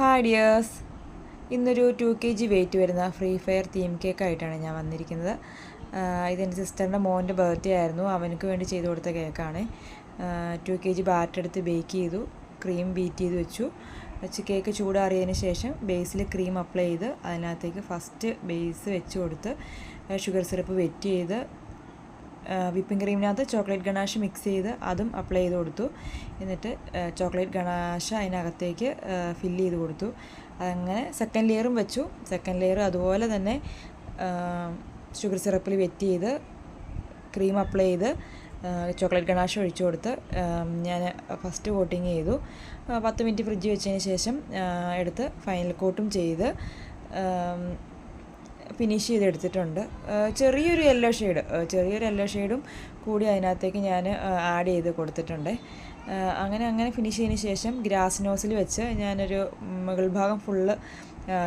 Hi ഇന്നൊരു two K G weight വരുന്ന Free Fire theme cake ആയിട്ടാണ് ഞാൻ വന്നിരിക്കുന്നത്. ഇതെന്റെ സിസ്റ്ററിന്റെ മോന്റെ ബർത്ത്ഡേ ആയിരുന്നു. അവനക്ക് വേണ്ടി ചെയ്തു കൊടുത്ത കേക്കാണ് ടു കെ ജി ബാറ്റർ എടുത്ത് ബേക്ക് ചെയ്തു. ക്രീം ബീറ്റ് ചെയ്ത് വെച്ചു. വെച്ച് കേക്ക് ചൂടാറിയതിന് ശേഷം ബേസിൽ ക്രീം അപ്ലൈ ചെയ്ത് അതിനകത്തേക്ക് ഫസ്റ്റ് ബേസ് വെച്ച് കൊടുത്ത് ഷുഗർ സിറപ്പ് വെറ്റ് ചെയ്ത് വിപ്പിംഗ് ക്രീമിനകത്ത് ചോക്ലേറ്റ് ഗണാഷ് മിക്സ് ചെയ്ത് അതും അപ്ലൈ ചെയ്ത് കൊടുത്തു. എന്നിട്ട് ചോക്ലേറ്റ് ഗണാഷ് അതിനകത്തേക്ക് ഫില്ല് ചെയ്ത് കൊടുത്തു. അങ്ങനെ സെക്കൻഡ് ലെയറും വെച്ചു. സെക്കൻഡ് ലെയർ അതുപോലെ തന്നെ ഷുഗർ സിറപ്പിൽ വെറ്റ് ചെയ്ത് ക്രീം അപ്ലൈ ചെയ്ത് ചോക്ലേറ്റ് ഗണാഷ് ഒഴിച്ചു കൊടുത്ത് ഞാൻ ഫസ്റ്റ് കോട്ടിങ് ചെയ്തു. പത്ത് മിനിറ്റ് ഫ്രിഡ്ജ് വെച്ചതിന് ശേഷം എടുത്ത് ഫൈനൽ കോട്ടും ചെയ്ത് ഫിനിഷ് ചെയ്തെടുത്തിട്ടുണ്ട്. ചെറിയൊരു യെല്ലോ ഷെയ്ഡ് ചെറിയൊരു യെല്ലോ ഷെയ്ഡും കൂടി അതിനകത്തേക്ക് ഞാൻ ആഡ് ചെയ്ത് കൊടുത്തിട്ടുണ്ട്. അങ്ങനെ അങ്ങനെ ഫിനിഷ് ചെയ്തതിന് ശേഷം ഗ്രാസ് നോസിൽ വെച്ച് ഞാനൊരു മുകൾ ഭാഗം ഫുള്ള്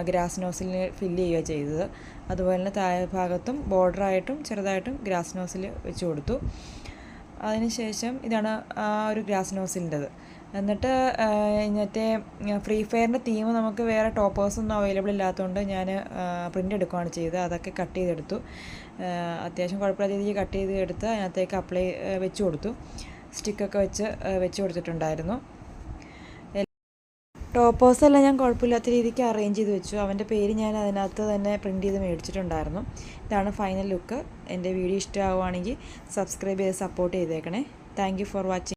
ഗ്രാസ് നോസിൽ ഫില്ല് ചെയ്യുക ചെയ്തത്. അതുപോലെ തന്നെ താഴെ ഭാഗത്തും ബോർഡറായിട്ടും ചെറുതായിട്ടും ഗ്രാസ് നോസിൽ വെച്ച് കൊടുത്തു. അതിനുശേഷം ഇതാണ് ആ ഒരു ഗ്രാസ് നോസിന്റെത് എന്നിട്ട് മറ്റേ ഫ്രീ ഫയറിന്റെ തീം നമുക്ക് വേറെ ടോപ്പേഴ്സൊന്നും അവൈലബിൾ ഇല്ലാത്തതുകൊണ്ട് ഞാൻ പ്രിന്റ് എടുക്കുകയാണ് ചെയ്തത്. അതൊക്കെ കട്ട് ചെയ്തെടുത്തു. അത്യാവശ്യം കുഴപ്പമില്ലാത്ത രീതിക്ക് കട്ട് ചെയ്ത് എടുത്ത് അതിനകത്തേക്ക് അപ്ലൈ വെച്ച് കൊടുത്തു. സ്റ്റിക്കൊക്കെ വെച്ച് വെച്ച് കൊടുത്തിട്ടുണ്ടായിരുന്നു. ടോപ്പേഴ്സ് എല്ലാം ഞാൻ കുഴപ്പമില്ലാത്ത രീതിക്ക് അറേഞ്ച് ചെയ്ത് വെച്ചു. അവന്റെ പേര് ഞാൻ അതിനകത്ത് തന്നെ പ്രിന്റ് ചെയ്ത് മേടിച്ചിട്ടുണ്ടായിരുന്നു. ഇതാണ് ഫൈനൽ ലുക്ക് എന്റെ വീഡിയോ ഇഷ്ടമാവുകയാണെങ്കിൽ സബ്സ്ക്രൈബ് ചെയ്ത് സപ്പോർട്ട് ചെയ്തേക്കണേ. Thank for watching